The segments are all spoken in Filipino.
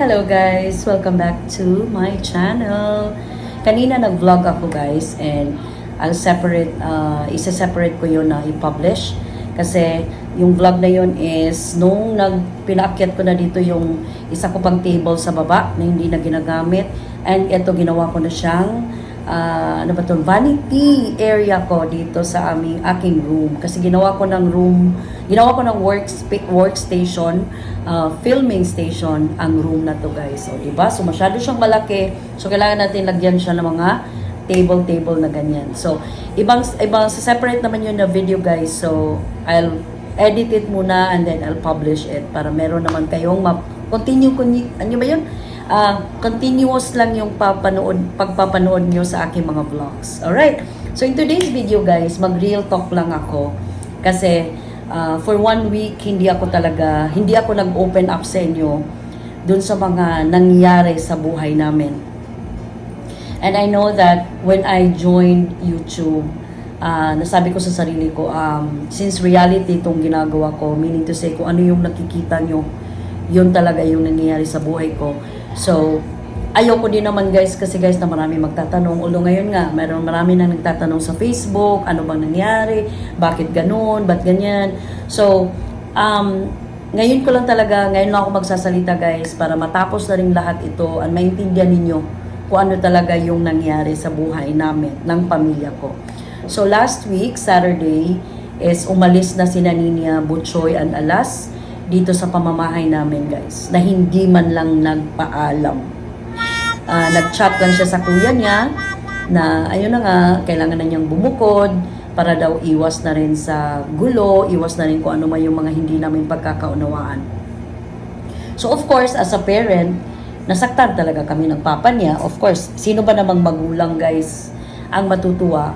Hello guys! Welcome back to my channel. Kanina nag-vlog ako guys and I'll separate, uh, isa-separate ko yun na i-publish. Kasi yung vlog na yun is nung nag, pinaakyat ko na dito yung isa ko pang table sa baba na hindi na ginagamit. And ito ginawa ko na siyang ah, ano ba to, vanity area ko dito sa aming aking room. Kasi ginawa ko ng room, ginawa ko ng work, workstation, ah, filming station ang room na to guys. So, di ba? So, masyado siyang malaki. So, kailangan natin lagyan siya ng mga table-table na ganyan. So, ibang, ibang, separate naman yun na video guys. So, I'll edit it muna and then I'll publish it para meron naman kayong ma- continue, continue ano ba yun? Ah, continuous lang yung papanood, pagpapanood nyo sa aking mga vlogs. Alright? So, in today's video guys, mag-real talk lang ako. Kasi, ah, for one week, hindi ako talaga, hindi ako nag-open up sa inyo dun sa mga nangyari sa buhay namin. And I know that when I joined YouTube, ah, nasabi ko sa sarili ko, um, since reality itong ginagawa ko, meaning to say, kung ano yung nakikita nyo, yun talaga yung nangyayari sa buhay ko. So, ayoko din naman guys, kasi guys na marami magtatanong. Although ngayon nga, meron marami na nagtatanong sa Facebook, ano bang nangyari, bakit ganun, ba't ganyan. So, um, ngayon ko lang talaga, ngayon lang ako magsasalita guys, para matapos na rin lahat ito, at maintindihan ninyo kung ano talaga yung nangyari sa buhay namin, ng pamilya ko. So last week, Saturday, is umalis na si Ninia Butchoy and Alas dito sa pamamahay namin guys, na hindi man lang nagpaalam. Ah, nag-chat lang siya sa kuya niya na ayun na nga, kailangan na niyang bumukod para daw iwas na rin sa gulo, iwas na rin kung ano man yung mga hindi namin pagkakaunawaan. So of course, as a parent, nasaktan talaga kami ng papa niya. Of course, sino ba namang magulang guys ang matutuwa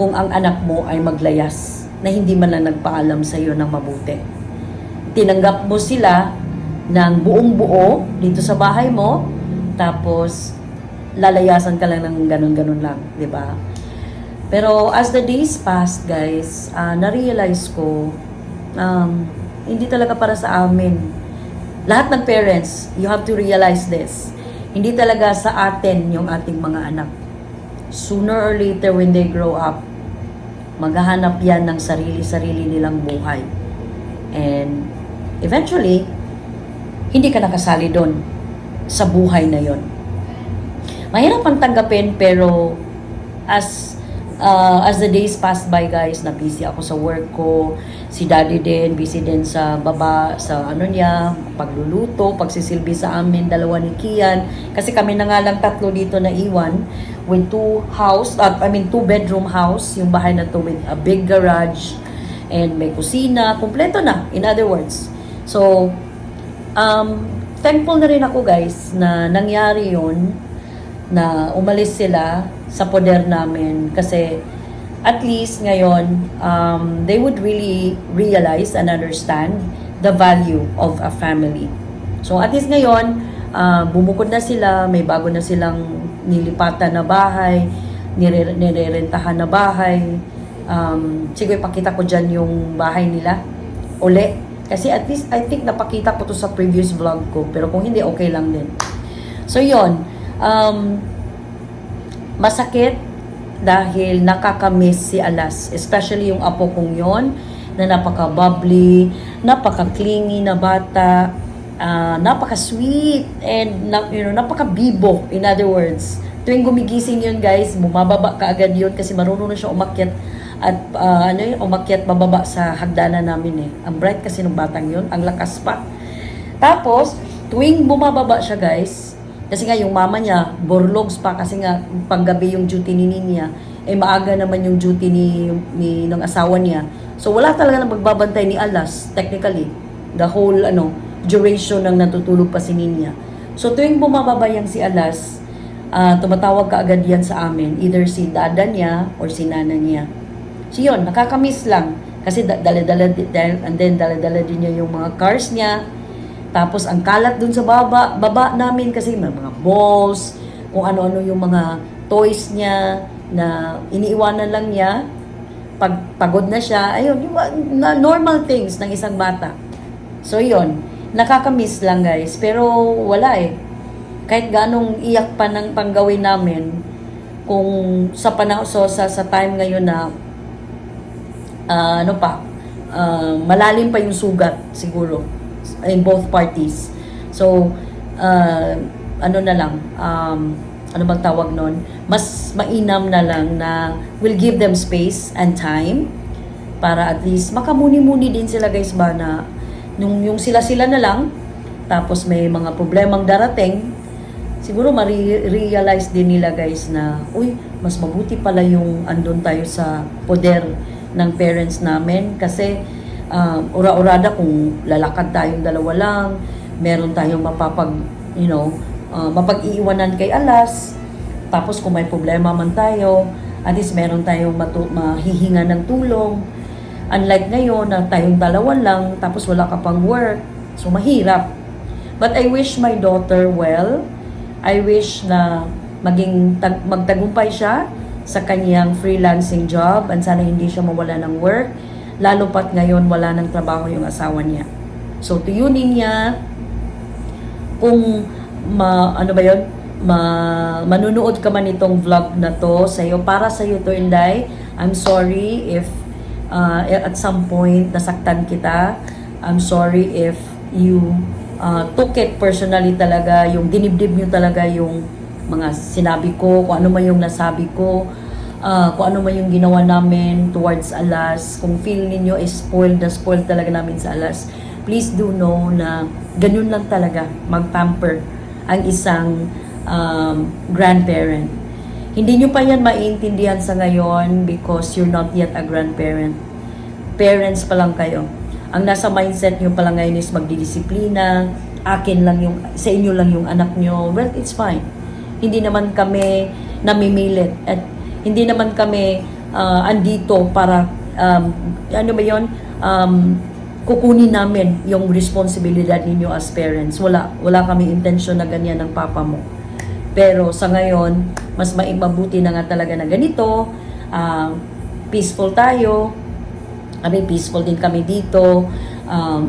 kung ang anak mo ay maglayas na hindi man lang nagpaalam sa iyo ng mabuti. Tinanggap mo sila ng buong buo dito sa bahay mo, tapos lalayasan ka lang ng ganun-ganun lang, di ba? Pero as the days passed, guys, ah, na-realize ko, um, hindi talaga para sa amin lahat ng parents, you have to realize this. Hindi talaga sa atin yung ating mga anak. Sooner or later when they grow up, maghahanap yan ng sarili-sarili nilang buhay. And eventually, hindi ka nakasali doon sa buhay na yon. Mahirap ang tanggapin pero as uh, as the days passed by guys, na busy ako sa work ko, si daddy din, busy din sa baba, sa ano niya, pagluluto, pagsisilbi sa amin, dalawa ni Kian. Kasi kami na nga lang tatlo dito na iwan with two house, uh, I mean two bedroom house, yung bahay na to with a big garage and may kusina, kumpleto na, in other words. So, um, thankful na rin ako guys na nangyari yon na umalis sila sa poder namin kasi at least ngayon um, they would really realize and understand the value of a family. So at least ngayon uh, bumukod na sila, may bago na silang nilipatan na bahay, nire- nirerentahan na bahay. Um, sige, pakita ko dyan yung bahay nila. Uli. Kasi at least, I think napakita ko to sa previous vlog ko. Pero kung hindi, okay lang din. So, yon Um, masakit dahil nakakamiss si Alas. Especially yung apo kong yon na napaka-bubbly, napaka-clingy na bata, uh, napaka-sweet, and na, you know, napaka-bibo, in other words. Tuwing gumigising yun, guys, bumababa ka agad yun kasi marunong na siya umakyat at uh, ano yun, umakyat bababa sa hagdanan namin eh. Ang bright kasi ng batang yun, ang lakas pa. Tapos, tuwing bumababa siya, guys, kasi nga yung mama niya, borlogs pa kasi nga panggabi yung duty ni Ninya, eh maaga naman yung duty ni, ni ng asawa niya. So wala talaga nang magbabantay ni Alas, technically, the whole ano, duration ng natutulog pa si Ninya. So tuwing bumababa yang si Alas, ah, tumatawag ka agad yan sa amin, either si dada niya or si nana niya. So yun, nakakamiss lang. Kasi da- dala-dala, and then dala-dala din niya yung mga cars niya, tapos ang kalat dun sa baba, baba namin kasi may mga balls, kung ano-ano yung mga toys niya na iniiwanan lang niya. Pag pagod na siya, ayun, yung na normal things ng isang bata. So yun, nakakamiss lang guys. Pero wala eh. Kahit ganong iyak pa ng panggawin namin, kung sa panahon, so sa, sa time ngayon na, ah, ano pa, ah, malalim pa yung sugat siguro in both parties. So, ah, ano na lang, um, ano bang tawag nun? Mas mainam na lang na we'll give them space and time para at least makamuni-muni din sila guys ba na nung yung sila-sila na lang tapos may mga problemang darating siguro ma-realize din nila guys na uy mas mabuti pala yung andun tayo sa poder ng parents namin kasi um, ura-urada kung lalakad tayong dalawa lang meron tayong mapapag you know uh, mapag-iiwanan kay alas tapos kung may problema man tayo at least meron tayong matu- mahihinga ng tulong Unlike ngayon na tayong dalawa lang tapos wala ka pang work. So mahirap. But I wish my daughter well. I wish na maging tag- magtagumpay siya sa kanyang freelancing job and sana hindi siya mawala ng work. Lalo pat ngayon wala ng trabaho yung asawa niya. So tuyunin niya kung ma, ano ba yun? Ma, manunood ka man itong vlog na to sa iyo para sa iyo to Inday. I'm sorry if uh, at some point nasaktan kita. I'm sorry if you uh, took it personally talaga, yung dinibdib nyo talaga yung mga sinabi ko, kung ano man yung nasabi ko, uh, kung ano man yung ginawa namin towards Alas, kung feel ninyo is spoiled na spoiled talaga namin sa Alas, please do know na ganun lang talaga mag-pamper ang isang um, grandparent. Hindi nyo pa yan maiintindihan sa ngayon because you're not yet a grandparent. Parents pa lang kayo. Ang nasa mindset nyo pa lang ngayon is magdidisiplina, akin lang yung, sa inyo lang yung anak nyo. Well, it's fine. Hindi naman kami namimilit. At hindi naman kami uh, andito para, um, ano ba yun, um, kukunin namin yung responsibilidad ninyo as parents. Wala, wala kami intention na ganyan ng papa mo. Pero sa ngayon, mas maimabuti na nga talaga na ganito, ah, peaceful tayo, kami peaceful din kami dito, um,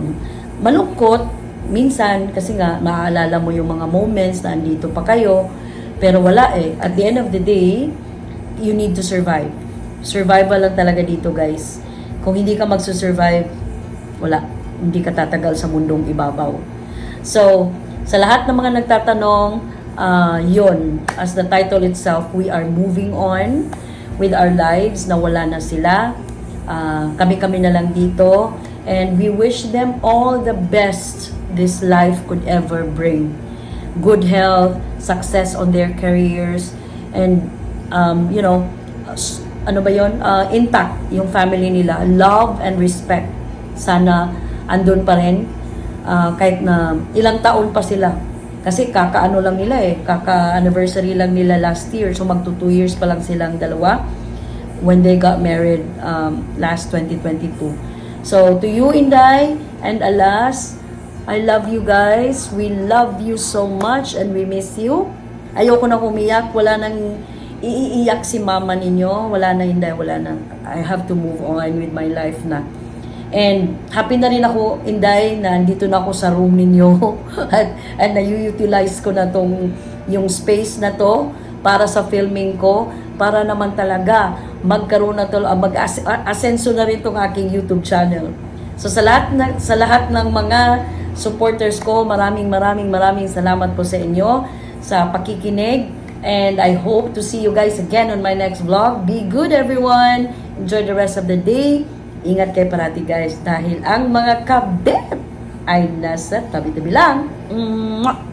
malungkot, minsan, kasi nga, maaalala mo yung mga moments na andito pa kayo, pero wala eh. At the end of the day, you need to survive. Survival lang talaga dito, guys. Kung hindi ka magsusurvive, wala. Hindi ka tatagal sa mundong ibabaw. So, sa lahat ng mga nagtatanong, uh, yon as the title itself, we are moving on with our lives na wala na sila. Uh, kami-kami na lang dito. And we wish them all the best this life could ever bring. Good health, success on their careers, and, um, you know, ano ba yon Uh, intact yung family nila. Love and respect. Sana andun pa rin. Uh, kahit na ilang taon pa sila. Kasi kakaano lang nila eh. Kaka-anniversary lang nila last year. So magto 2 years pa lang silang dalawa when they got married um, last 2022. So to you, Inday, and Alas, I love you guys. We love you so much and we miss you. Ayoko na umiyak. Wala nang iiyak si mama ninyo. Wala na, Inday. Wala na. I have to move on with my life na. And happy na rin ako, Inday, na andito na ako sa room ninyo. at, at na-utilize ko na tong yung space na to para sa filming ko para naman talaga magkaroon na to ah, mag-asenso na rin tong aking YouTube channel. So sa lahat na, sa lahat ng mga supporters ko, maraming maraming maraming salamat po sa inyo sa pakikinig and I hope to see you guys again on my next vlog. Be good everyone. Enjoy the rest of the day. Ingat kayo parati guys dahil ang mga kabet ay nasa tabi-tabi lang. Mwah!